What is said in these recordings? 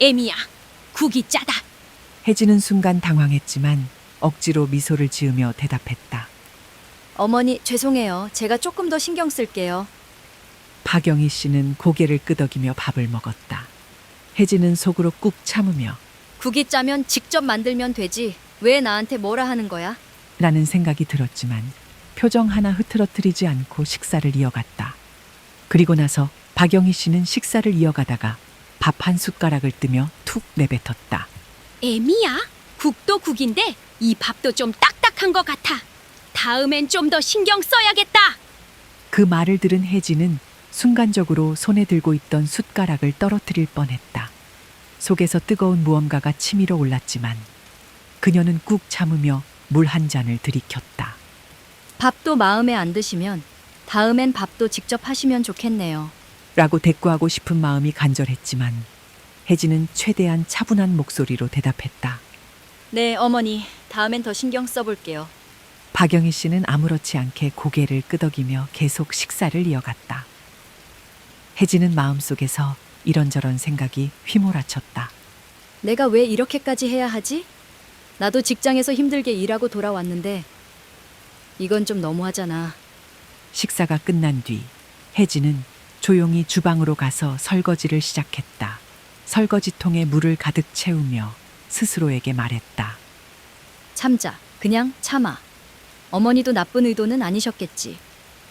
에미야, 국이 짜다. 혜진은 순간 당황했지만 억지로 미소를 지으며 대답했다. 어머니, 죄송해요. 제가 조금 더 신경 쓸게요. 박영희 씨는 고개를 끄덕이며 밥을 먹었다. 혜진은 속으로 꾹 참으며 국이 짜면 직접 만들면 되지. 왜 나한테 뭐라 하는 거야? 라는 생각이 들었지만 표정 하나 흐트러뜨리지 않고 식사를 이어갔다. 그리고 나서 박영희 씨는 식사를 이어가다가 밥 한 숟가락을 뜨며 툭 내뱉었다. 에미야, 국도 국인데 이 밥도 좀 딱딱한 것 같아. 다음엔 좀 더 신경 써야겠다. 그 말을 들은 혜진은 순간적으로 손에 들고 있던 숟가락을 떨어뜨릴 뻔했다. 속에서 뜨거운 무언가가 치밀어 올랐지만 그녀는 꾹 참으며 물 한 잔을 들이켰다. 밥도 마음에 안 드시면 다음엔 밥도 직접 하시면 좋겠네요. 라고 대꾸하고 싶은 마음이 간절했지만 혜진은 최대한 차분한 목소리로 대답했다. 네, 어머니. 다음엔 더 신경 써볼게요. 박영희 씨는 아무렇지 않게 고개를 끄덕이며 계속 식사를 이어갔다. 혜진은 마음속에서 이런저런 생각이 휘몰아쳤다. 내가 왜 이렇게까지 해야 하지? 나도 직장에서 힘들게 일하고 돌아왔는데 이건 좀 너무하잖아. 식사가 끝난 뒤 혜진은 조용히 주방으로 가서 설거지를 시작했다. 설거지통에 물을 가득 채우며 스스로에게 말했다. 참자. 그냥 참아. 어머니도 나쁜 의도는 아니셨겠지.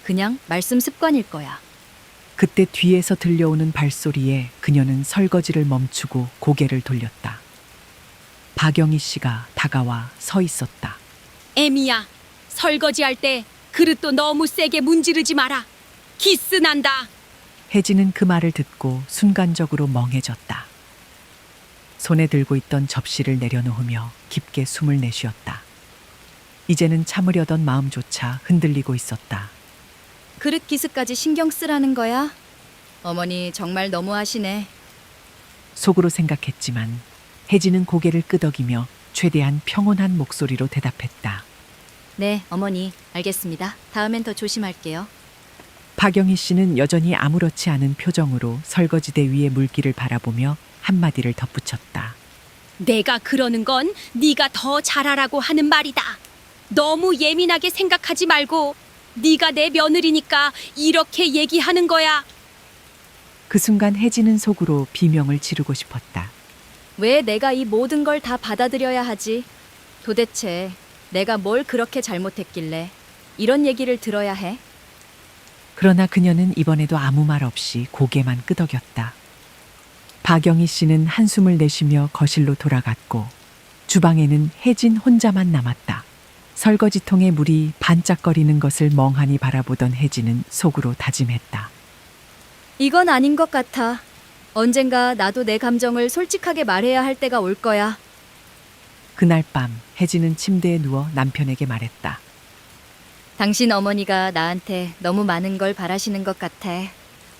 그냥 말씀 습관일 거야. 그때 뒤에서 들려오는 발소리에 그녀는 설거지를 멈추고 고개를 돌렸다. 박영희 씨가 다가와 서 있었다. 에미야, 설거지할 때 그릇도 너무 세게 문지르지 마라. 기스 난다. 혜진은 그 말을 듣고 순간적으로 멍해졌다. 손에 들고 있던 접시를 내려놓으며 깊게 숨을 내쉬었다. 이제는 참으려던 마음조차 흔들리고 있었다. 그릇 기스까지 신경 쓰라는 거야? 어머니 정말 너무하시네. 속으로 생각했지만 혜진은 고개를 끄덕이며 최대한 평온한 목소리로 대답했다. 네, 어머니. 알겠습니다. 다음엔 더 조심할게요. 박영희 씨는 여전히 아무렇지 않은 표정으로 설거지대 위의 물기를 바라보며 한마디를 덧붙였다. 내가 그러는 건 네가 더 잘하라고 하는 말이다. 너무 예민하게 생각하지 말고 네가 내 며느리니까 이렇게 얘기하는 거야. 그 순간 혜진은 속으로 비명을 지르고 싶었다. 왜 내가 이 모든 걸 다 받아들여야 하지? 도대체 내가 뭘 그렇게 잘못했길래 이런 얘기를 들어야 해? 그러나 그녀는 이번에도 아무 말 없이 고개만 끄덕였다. 박영희 씨는 한숨을 내쉬며 거실로 돌아갔고 주방에는 혜진 혼자만 남았다. 설거지통에 물이 반짝거리는 것을 멍하니 바라보던 혜진은 속으로 다짐했다. 이건 아닌 것 같아. 언젠가 나도 내 감정을 솔직하게 말해야 할 때가 올 거야. 그날 밤 혜진은 침대에 누워 남편에게 말했다. 당신 어머니가 나한테 너무 많은 걸 바라시는 것 같아.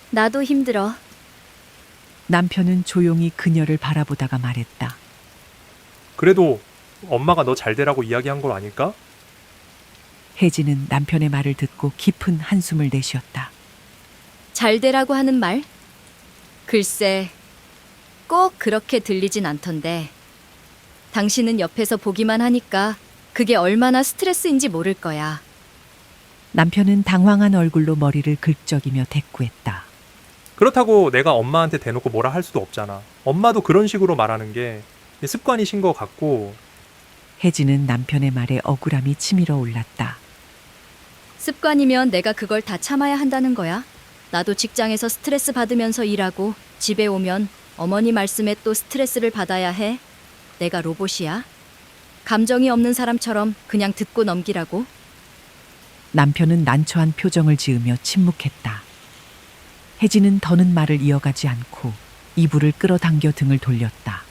나도 힘들어. 남편은 조용히 그녀를 바라보다가 말했다. 그래도 엄마가 너 잘 되라고 이야기한 걸 아닐까? 혜진은 남편의 말을 듣고 깊은 한숨을 내쉬었다. 잘 되라고 하는 말? 글쎄, 꼭 그렇게 들리진 않던데. 당신은 옆에서 보기만 하니까 그게 얼마나 스트레스인지 모를 거야. 남편은 당황한 얼굴로 머리를 긁적이며 대꾸했다. 그렇다고 내가 엄마한테 대놓고 뭐라 할 수도 없잖아. 엄마도 그런 식으로 말하는 게 습관이신 것 같고 혜진은 남편의 말에 억울함이 치밀어 올랐다. 습관이면 내가 그걸 다 참아야 한다는 거야. 나도 직장에서 스트레스 받으면서 일하고 집에 오면 어머니 말씀에 또 스트레스를 받아야 해. 내가 로봇이야? 감정이 없는 사람처럼 그냥 듣고 넘기라고? 남편은 난처한 표정을 지으며 침묵했다. 혜진은 더는 말을 이어가지 않고 이불을 끌어당겨 등을 돌렸다.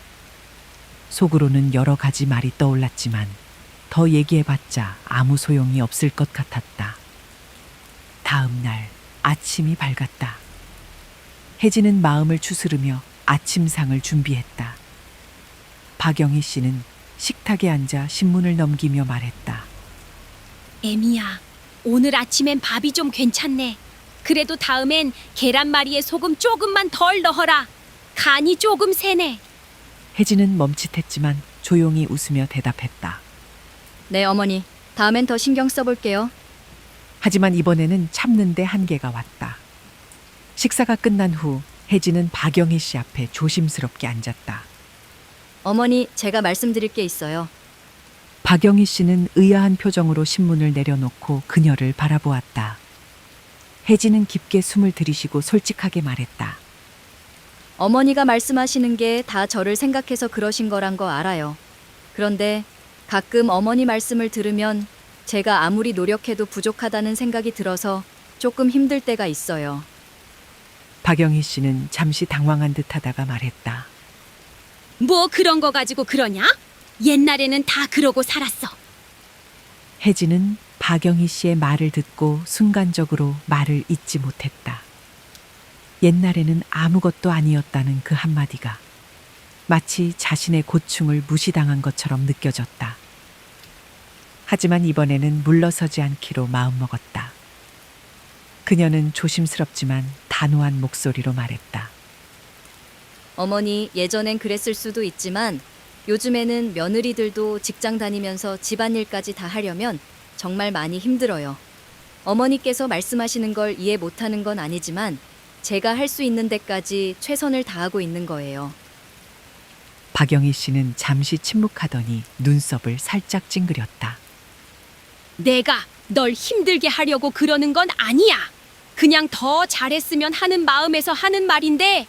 속으로는 여러 가지 말이 떠올랐지만 더 얘기해봤자 아무 소용이 없을 것 같았다. 다음 날 아침이 밝았다. 혜진은 마음을 추스르며 아침상을 준비했다. 박영희 씨는 식탁에 앉아 신문을 넘기며 말했다. 에미야, 오늘 아침엔 밥이 좀 괜찮네. 그래도 다음엔 계란말이에 소금 조금만 덜 넣어라. 간이 조금 세네. 혜진은 멈칫했지만 조용히 웃으며 대답했다. 네, 어머니. 다음엔 더 신경 써볼게요. 하지만 이번에는 참는데 한계가 왔다. 식사가 끝난 후 혜진은 박영희 씨 앞에 조심스럽게 앉았다. 어머니, 제가 말씀드릴 게 있어요. 박영희 씨는 의아한 표정으로 신문을 내려놓고 그녀를 바라보았다. 혜진은 깊게 숨을 들이쉬고 솔직하게 말했다. 어머니가 말씀하시는 게 다 저를 생각해서 그러신 거란 거 알아요. 그런데 가끔 어머니 말씀을 들으면 제가 아무리 노력해도 부족하다는 생각이 들어서 조금 힘들 때가 있어요. 박영희 씨는 잠시 당황한 듯 하다가 말했다. 뭐 그런 거 가지고 그러냐? 옛날에는 다 그러고 살았어. 혜진은 박영희 씨의 말을 듣고 순간적으로 말을 잇지 못했다. 옛날에는 아무것도 아니었다는 그 한마디가 마치 자신의 고충을 무시당한 것처럼 느껴졌다. 하지만 이번에는 물러서지 않기로 마음먹었다. 그녀는 조심스럽지만 단호한 목소리로 말했다. 어머니, 예전엔 그랬을 수도 있지만 요즘에는 며느리들도 직장 다니면서 집안일까지 다 하려면 정말 많이 힘들어요. 어머니께서 말씀하시는 걸 이해 못하는 건 아니지만 제가 할 수 있는 데까지 최선을 다하고 있는 거예요. 박영희 씨는 잠시 침묵하더니 눈썹을 살짝 찡그렸다. 내가 널 힘들게 하려고 그러는 건 아니야. 그냥 더 잘했으면 하는 마음에서 하는 말인데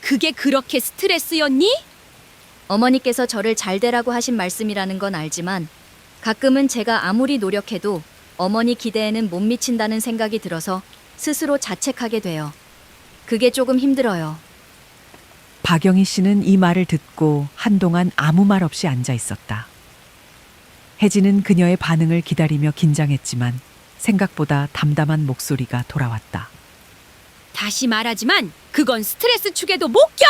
그게 그렇게 스트레스였니? 어머니께서 저를 잘 되라고 하신 말씀이라는 건 알지만 가끔은 제가 아무리 노력해도 어머니 기대에는 못 미친다는 생각이 들어서 스스로 자책하게 돼요. 그게 조금 힘들어요. 박영희 씨는 이 말을 듣고 한동안 아무 말 없이 앉아 있었다. 혜진은 그녀의 반응을 기다리며 긴장했지만 생각보다 담담한 목소리가 돌아왔다. 다시 말하지만 그건 스트레스 축에도 못 껴.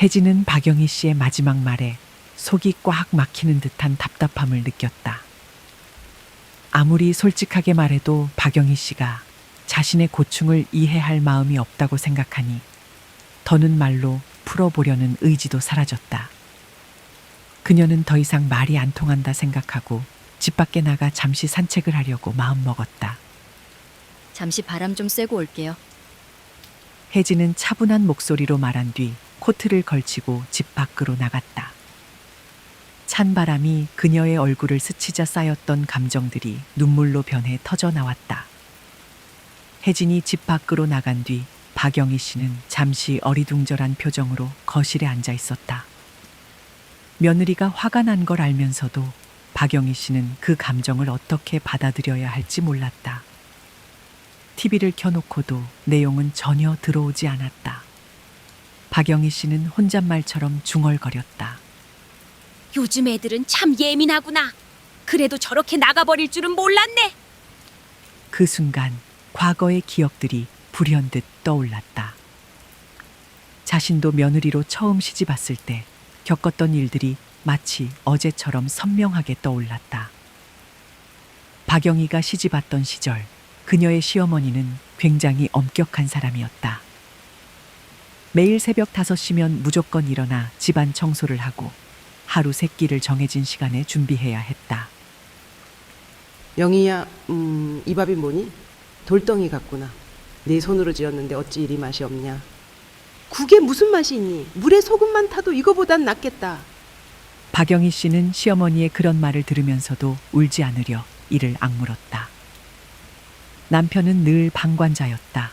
혜진은 박영희 씨의 마지막 말에 속이 꽉 막히는 듯한 답답함을 느꼈다. 아무리 솔직하게 말해도 박영희 씨가 자신의 고충을 이해할 마음이 없다고 생각하니 더는 말로 풀어보려는 의지도 사라졌다. 그녀는 더 이상 말이 안 통한다 생각하고 집 밖에 나가 잠시 산책을 하려고 마음먹었다. 잠시 바람 좀 쐬고 올게요. 혜진은 차분한 목소리로 말한 뒤 코트를 걸치고 집 밖으로 나갔다. 찬 바람이 그녀의 얼굴을 스치자 쌓였던 감정들이 눈물로 변해 터져 나왔다. 혜진이 집 밖으로 나간 뒤 박영희 씨는 잠시 어리둥절한 표정으로 거실에 앉아 있었다. 며느리가 화가 난 걸 알면서도 박영희 씨는 그 감정을 어떻게 받아들여야 할지 몰랐다. TV를 켜놓고도 내용은 전혀 들어오지 않았다. 박영희 씨는 혼잣말처럼 중얼거렸다. 요즘 애들은 참 예민하구나. 그래도 저렇게 나가버릴 줄은 몰랐네. 그 순간 과거의 기억들이 불현듯 떠올랐다. 자신도 며느리로 처음 시집 왔을 때 겪었던 일들이 마치 어제처럼 선명하게 떠올랐다. 박영희가 시집 왔던 시절 그녀의 시어머니는 굉장히 엄격한 사람이었다. 매일 새벽 5시면 무조건 일어나 집안 청소를 하고 하루 세 끼를 정해진 시간에 준비해야 했다. 영희야, 음, 이 밥이 뭐니? 돌덩이 같구나. 네 손으로 지었는데 어찌 이리 맛이 없냐? 국에 무슨 맛이 있니? 물에 소금만 타도 이거보단 낫겠다. 박영희 씨는 시어머니의 그런 말을 들으면서도 울지 않으려 이를 악물었다. 남편은 늘 방관자였다.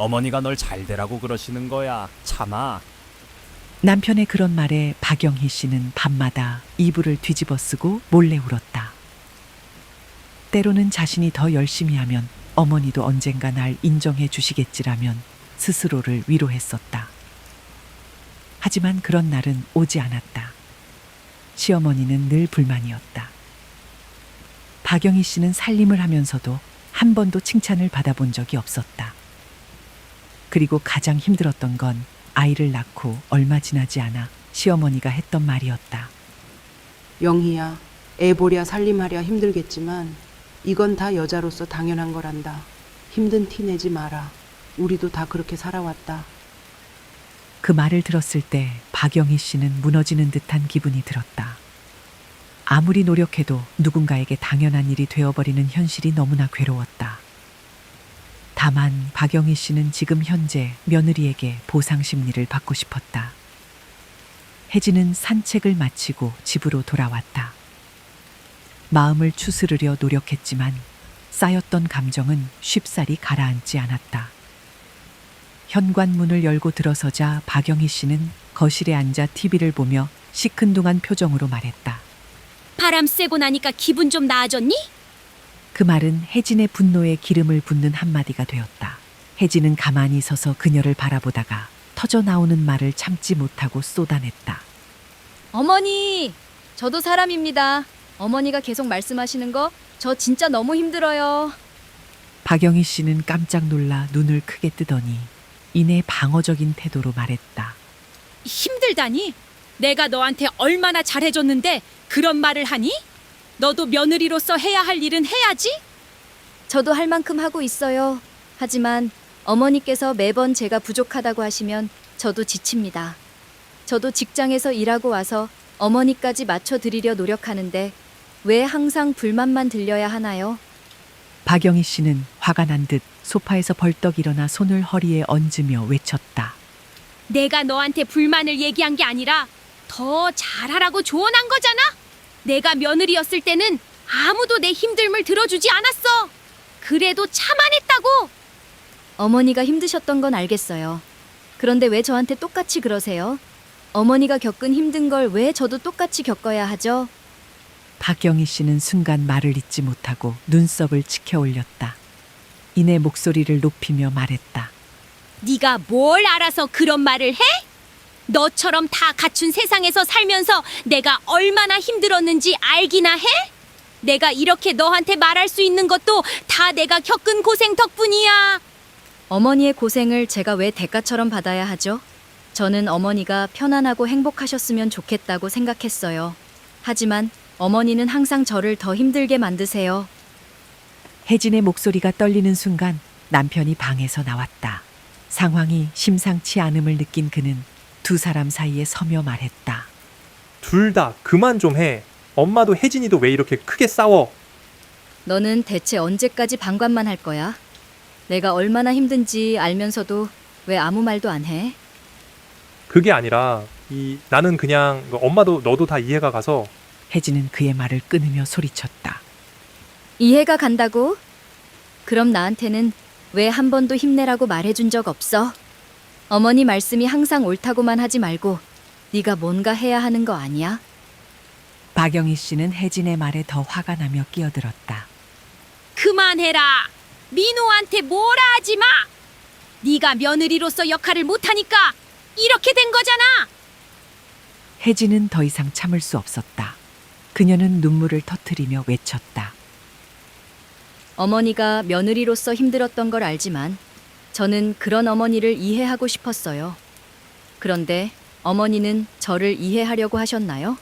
어머니가 널 잘 되라고 그러시는 거야. 참아. 남편의 그런 말에 박영희 씨는 밤마다 이불을 뒤집어 쓰고 몰래 울었다. 때로는 자신이 더 열심히 하면 어머니도 언젠가 날 인정해 주시겠지라면 스스로를 위로했었다. 하지만 그런 날은 오지 않았다. 시어머니는 늘 불만이었다. 박영희 씨는 살림을 하면서도 한 번도 칭찬을 받아본 적이 없었다. 그리고 가장 힘들었던 건 아이를 낳고 얼마 지나지 않아 시어머니가 했던 말이었다. 영희야, 애 보랴 살림하랴 힘들겠지만 이건 다 여자로서 당연한 거란다. 힘든 티 내지 마라. 우리도 다 그렇게 살아왔다. 그 말을 들었을 때 박영희 씨는 무너지는 듯한 기분이 들었다. 아무리 노력해도 누군가에게 당연한 일이 되어버리는 현실이 너무나 괴로웠다. 다만 박영희 씨는 지금 현재 며느리에게 보상 심리를 받고 싶었다. 혜진은 산책을 마치고 집으로 돌아왔다. 마음을 추스르려 노력했지만 쌓였던 감정은 쉽사리 가라앉지 않았다. 현관문을 열고 들어서자 박영희 씨는 거실에 앉아 TV를 보며 시큰둥한 표정으로 말했다. 바람 쐬고 나니까 기분 좀 나아졌니? 그 말은 혜진의 분노에 기름을 붓는 한마디가 되었다. 혜진은 가만히 서서 그녀를 바라보다가 터져 나오는 말을 참지 못하고 쏟아냈다. 어머니, 저도 사람입니다. 어머니가 계속 말씀하시는 거 저 진짜 너무 힘들어요. 박영희 씨는 깜짝 놀라 눈을 크게 뜨더니 이내 방어적인 태도로 말했다. 힘들다니? 내가 너한테 얼마나 잘해줬는데 그런 말을 하니? 너도 며느리로서 해야 할 일은 해야지? 저도 할 만큼 하고 있어요. 하지만 어머니께서 매번 제가 부족하다고 하시면 저도 지칩니다. 저도 직장에서 일하고 와서 어머니까지 맞춰드리려 노력하는데 왜 항상 불만만 들려야 하나요? 박영희 씨는 화가 난 듯 소파에서 벌떡 일어나 손을 허리에 얹으며 외쳤다. 내가 너한테 불만을 얘기한 게 아니라 더 잘하라고 조언한 거잖아? 내가 며느리였을 때는 아무도 내 힘듦을 들어주지 않았어. 그래도 참아냈다고. 어머니가 힘드셨던 건 알겠어요. 그런데 왜 저한테 똑같이 그러세요? 어머니가 겪은 힘든 걸 왜 저도 똑같이 겪어야 하죠? 박영희 씨는 순간 말을 잇지 못하고 눈썹을 치켜 올렸다. 이내 목소리를 높이며 말했다. 네가 뭘 알아서 그런 말을 해? 너처럼 다 갖춘 세상에서 살면서 내가 얼마나 힘들었는지 알기나 해? 내가 이렇게 너한테 말할 수 있는 것도 다 내가 겪은 고생 덕분이야. 어머니의 고생을 제가 왜 대가처럼 받아야 하죠? 저는 어머니가 편안하고 행복하셨으면 좋겠다고 생각했어요. 하지만 어머니는 항상 저를 더 힘들게 만드세요. 혜진의 목소리가 떨리는 순간 남편이 방에서 나왔다. 상황이 심상치 않음을 느낀 그는 두 사람 사이에 서며 말했다. 둘 다 그만 좀 해. 엄마도 혜진이도 왜 이렇게 크게 싸워? 너는 대체 언제까지 방관만 할 거야? 내가 얼마나 힘든지 알면서도 왜 아무 말도 안 해? 그게 아니라 이 나는 그냥 엄마도 너도 다 이해가 가서 혜진은 그의 말을 끊으며 소리쳤다. 이해가 간다고? 그럼 나한테는 왜 한 번도 힘내라고 말해준 적 없어? 어머니 말씀이 항상 옳다고만 하지 말고 네가 뭔가 해야 하는 거 아니야? 박영희 씨는 혜진의 말에 더 화가 나며 끼어들었다. 그만해라. 민호한테 뭐라 하지 마. 네가 며느리로서 역할을 못하니까 이렇게 된 거잖아. 혜진은 더 이상 참을 수 없었다. 그녀는 눈물을 터뜨리며 외쳤다. 어머니가 며느리로서 힘들었던 걸 알지만 저는 그런 어머니를 이해하고 싶었어요. 그런데 어머니는 저를 이해하려고 하셨나요?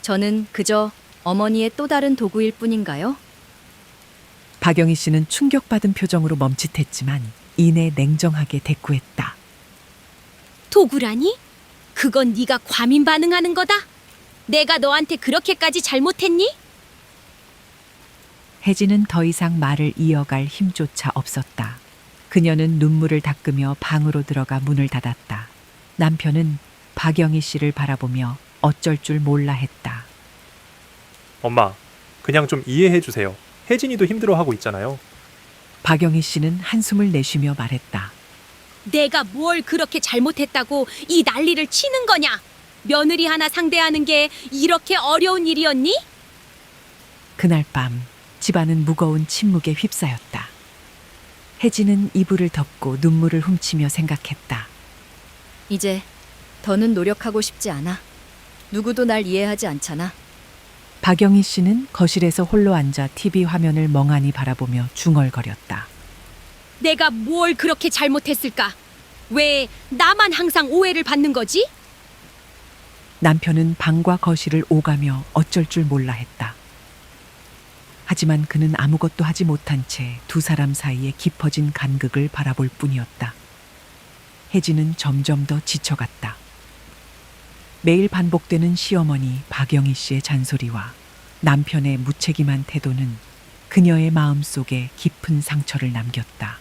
저는 그저 어머니의 또 다른 도구일 뿐인가요? 박영희 씨는 충격받은 표정으로 멈칫했지만 이내 냉정하게 대꾸했다. 도구라니? 그건 네가 과민 반응하는 거다. 내가 너한테 그렇게까지 잘못했니? 혜진은 더 이상 말을 이어갈 힘조차 없었다. 그녀는 눈물을 닦으며 방으로 들어가 문을 닫았다. 남편은 박영희 씨를 바라보며 어쩔 줄 몰라 했다. 엄마 그냥 좀 이해해 주세요. 혜진이도 힘들어하고 있잖아요. 박영희 씨는 한숨을 내쉬며 말했다. 내가 뭘 그렇게 잘못했다고 이 난리를 치는 거냐? 며느리 하나 상대하는 게 이렇게 어려운 일이었니? 그날 밤 집안은 무거운 침묵에 휩싸였다. 혜진은 이불을 덮고 눈물을 훔치며 생각했다. 이제 더는 노력하고 싶지 않아. 누구도 날 이해하지 않잖아. 박영희 씨는 거실에서 홀로 앉아 TV 화면을 멍하니 바라보며 중얼거렸다. 내가 뭘 그렇게 잘못했을까? 왜 나만 항상 오해를 받는 거지? 남편은 방과 거실을 오가며 어쩔 줄 몰라 했다. 하지만 그는 아무것도 하지 못한 채 두 사람 사이에 깊어진 간극을 바라볼 뿐이었다. 혜진은 점점 더 지쳐갔다. 매일 반복되는 시어머니 박영희 씨의 잔소리와 남편의 무책임한 태도는 그녀의 마음 속에 깊은 상처를 남겼다.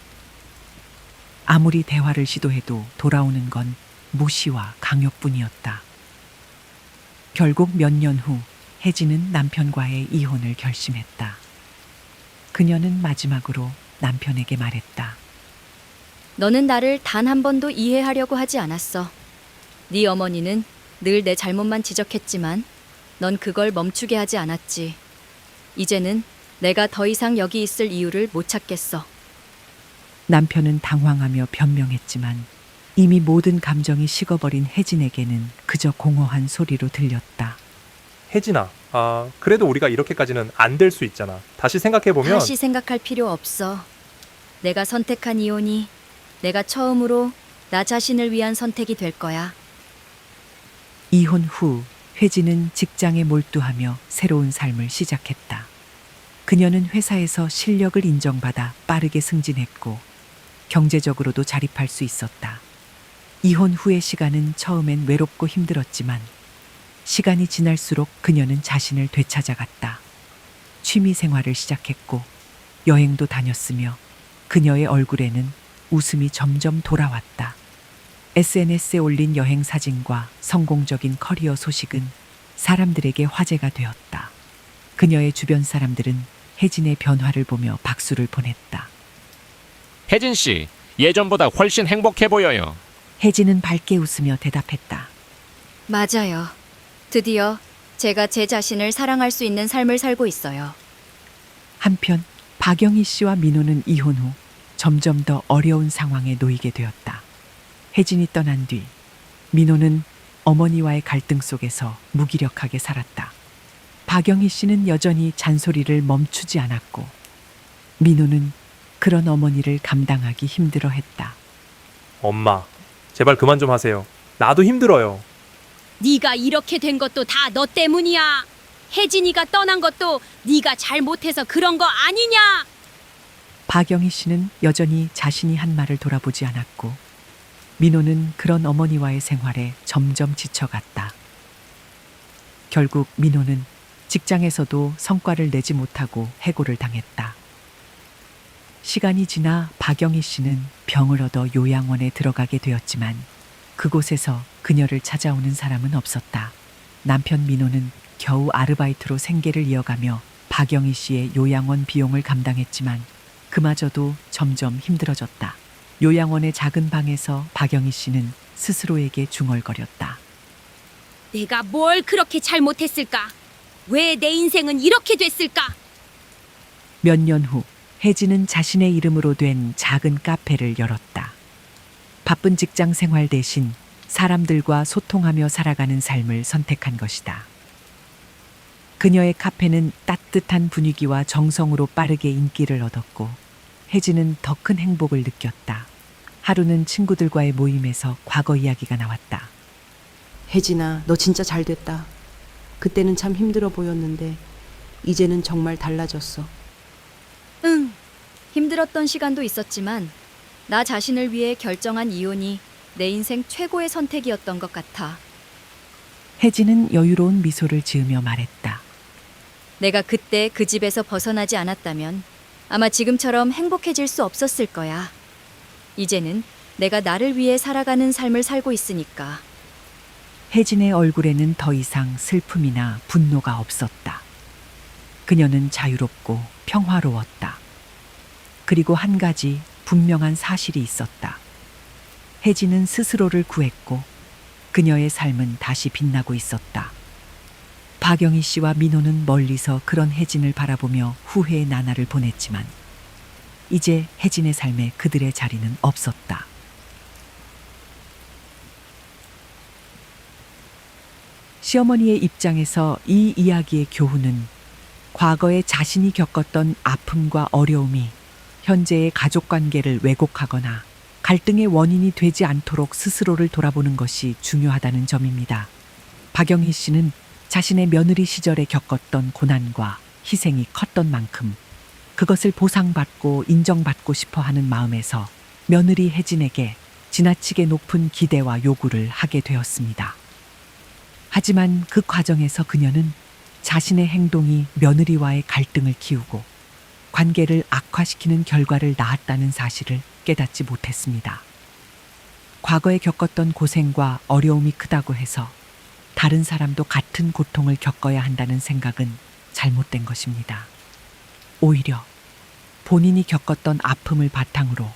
아무리 대화를 시도해도 돌아오는 건 무시와 강요뿐이었다. 결국 몇 년 후 혜진은 남편과의 이혼을 결심했다. 그녀는 마지막으로 남편에게 말했다. 너는 나를 단 한 번도 이해하려고 하지 않았어. 네 어머니는 늘 내 잘못만 지적했지만 넌 그걸 멈추게 하지 않았지. 이제는 내가 더 이상 여기 있을 이유를 못 찾겠어. 남편은 당황하며 변명했지만 이미 모든 감정이 식어버린 혜진에게는 그저 공허한 소리로 들렸다. 혜진아, 아, 그래도 우리가 이렇게까지는 안 될 수 있잖아. 다시 생각해보면 다시 생각할 필요 없어. 내가 선택한 이혼이 내가 처음으로 나 자신을 위한 선택이 될 거야. 이혼 후 혜진은 직장에 몰두하며 새로운 삶을 시작했다. 그녀는 회사에서 실력을 인정받아 빠르게 승진했고 경제적으로도 자립할 수 있었다. 이혼 후의 시간은 처음엔 외롭고 힘들었지만 시간이 지날수록 그녀는 자신을 되찾아갔다. 취미 생활을 시작했고 여행도 다녔으며 그녀의 얼굴에는 웃음이 점점 돌아왔다. SNS에 올린 여행 사진과 성공적인 커리어 소식은 사람들에게 화제가 되었다. 그녀의 주변 사람들은 혜진의 변화를 보며 박수를 보냈다. 혜진 씨, 예전보다 훨씬 행복해 보여요. 혜진은 밝게 웃으며 대답했다. 맞아요. 드디어 제가 제 자신을 사랑할 수 있는 삶을 살고 있어요. 한편 박영희 씨와 민호는 이혼 후 점점 더 어려운 상황에 놓이게 되었다. 혜진이 떠난 뒤 민호는 어머니와의 갈등 속에서 무기력하게 살았다. 박영희 씨는 여전히 잔소리를 멈추지 않았고 민호는 그런 어머니를 감당하기 힘들어 했다. 엄마, 제발 그만 좀 하세요. 나도 힘들어요. 네가 이렇게 된 것도 다 너 때문이야. 혜진이가 떠난 것도 네가 잘못해서 그런 거 아니냐? 박영희 씨는 여전히 자신이 한 말을 돌아보지 않았고 민호는 그런 어머니와의 생활에 점점 지쳐갔다. 결국 민호는 직장에서도 성과를 내지 못하고 해고를 당했다. 시간이 지나 박영희 씨는 병을 얻어 요양원에 들어가게 되었지만 그곳에서 그녀를 찾아오는 사람은 없었다. 남편 민호는 겨우 아르바이트로 생계를 이어가며 박영희 씨의 요양원 비용을 감당했지만 그마저도 점점 힘들어졌다. 요양원의 작은 방에서 박영희 씨는 스스로에게 중얼거렸다. 내가 뭘 그렇게 잘못했을까? 왜 내 인생은 이렇게 됐을까? 몇 년 후 혜진은 자신의 이름으로 된 작은 카페를 열었다. 바쁜 직장 생활 대신 사람들과 소통하며 살아가는 삶을 선택한 것이다. 그녀의 카페는 따뜻한 분위기와 정성으로 빠르게 인기를 얻었고 혜진은 더 큰 행복을 느꼈다. 하루는 친구들과의 모임에서 과거 이야기가 나왔다. 혜진아, 너 진짜 잘 됐다. 그때는 참 힘들어 보였는데 이제는 정말 달라졌어. 응. 힘들었던 시간도 있었지만 나 자신을 위해 결정한 이혼이 내 인생 최고의 선택이었던 것 같아. 혜진은 여유로운 미소를 지으며 말했다. 내가 그때 그 집에서 벗어나지 않았다면 아마 지금처럼 행복해질 수 없었을 거야. 이제는 내가 나를 위해 살아가는 삶을 살고 있으니까. 혜진의 얼굴에는 더 이상 슬픔이나 분노가 없었다. 그녀는 자유롭고 평화로웠다. 그리고 한 가지 분명한 사실이 있었다. 혜진은 스스로를 구했고 그녀의 삶은 다시 빛나고 있었다. 박영희 씨와 민호는 멀리서 그런 혜진을 바라보며 후회의 나날을 보냈지만 이제 혜진의 삶에 그들의 자리는 없었다. 시어머니의 입장에서 이 이야기의 교훈은 과거에 자신이 겪었던 아픔과 어려움이 현재의 가족 관계를 왜곡하거나 갈등의 원인이 되지 않도록 스스로를 돌아보는 것이 중요하다는 점입니다. 박영희 씨는 자신의 며느리 시절에 겪었던 고난과 희생이 컸던 만큼 그것을 보상받고 인정받고 싶어 하는 마음에서 며느리 혜진에게 지나치게 높은 기대와 요구를 하게 되었습니다. 하지만 그 과정에서 그녀는 자신의 행동이 며느리와의 갈등을 키우고 관계를 악화시키는 결과를 낳았다는 사실을 깨닫지 못했습니다. 과거에 겪었던 고생과 어려움이 크다고 해서 다른 사람도 같은 고통을 겪어야 한다는 생각은 잘못된 것입니다. 오히려 본인이 겪었던 아픔을 바탕으로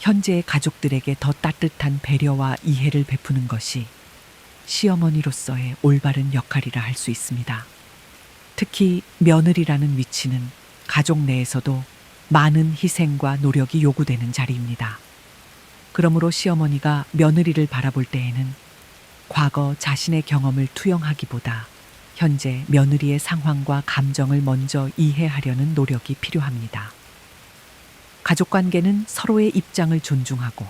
현재의 가족들에게 더 따뜻한 배려와 이해를 베푸는 것이 시어머니로서의 올바른 역할이라 할 수 있습니다. 특히 며느리라는 위치는 가족 내에서도 많은 희생과 노력이 요구되는 자리입니다. 그러므로 시어머니가 며느리를 바라볼 때에는 과거 자신의 경험을 투영하기보다 현재 며느리의 상황과 감정을 먼저 이해하려는 노력이 필요합니다. 가족 관계는 서로의 입장을 존중하고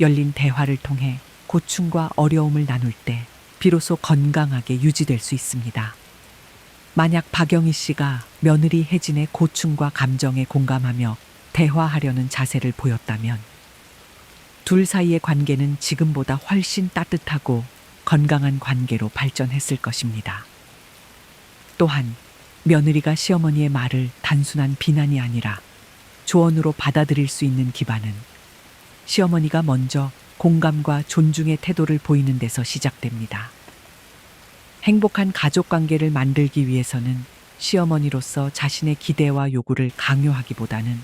열린 대화를 통해 고충과 어려움을 나눌 때 비로소 건강하게 유지될 수 있습니다. 만약 박영희 씨가 며느리 혜진의 고충과 감정에 공감하며 대화하려는 자세를 보였다면 둘 사이의 관계는 지금보다 훨씬 따뜻하고 건강한 관계로 발전했을 것입니다. 또한 며느리가 시어머니의 말을 단순한 비난이 아니라 조언으로 받아들일 수 있는 기반은 시어머니가 먼저 공감과 존중의 태도를 보이는 데서 시작됩니다. 행복한 가족 관계를 만들기 위해서는 시어머니로서 자신의 기대와 요구를 강요하기보다는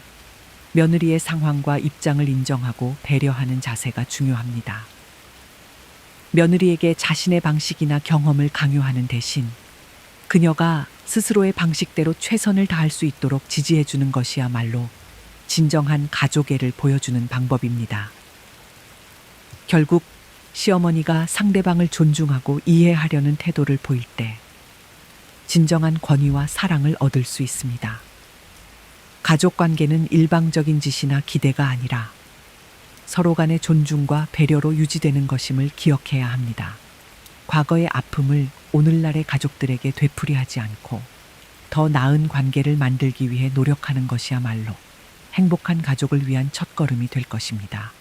며느리의 상황과 입장을 인정하고 배려하는 자세가 중요합니다. 며느리에게 자신의 방식이나 경험을 강요하는 대신 그녀가 스스로의 방식대로 최선을 다할 수 있도록 지지해 주는 것이야말로 진정한 가족애를 보여주는 방법입니다. 결국 시어머니가 상대방을 존중하고 이해하려는 태도를 보일 때 진정한 권위와 사랑을 얻을 수 있습니다. 가족 관계는 일방적인 지시나 기대가 아니라 서로 간의 존중과 배려로 유지되는 것임을 기억해야 합니다. 과거의 아픔을 오늘날의 가족들에게 되풀이하지 않고 더 나은 관계를 만들기 위해 노력하는 것이야말로 행복한 가족을 위한 첫걸음이 될 것입니다.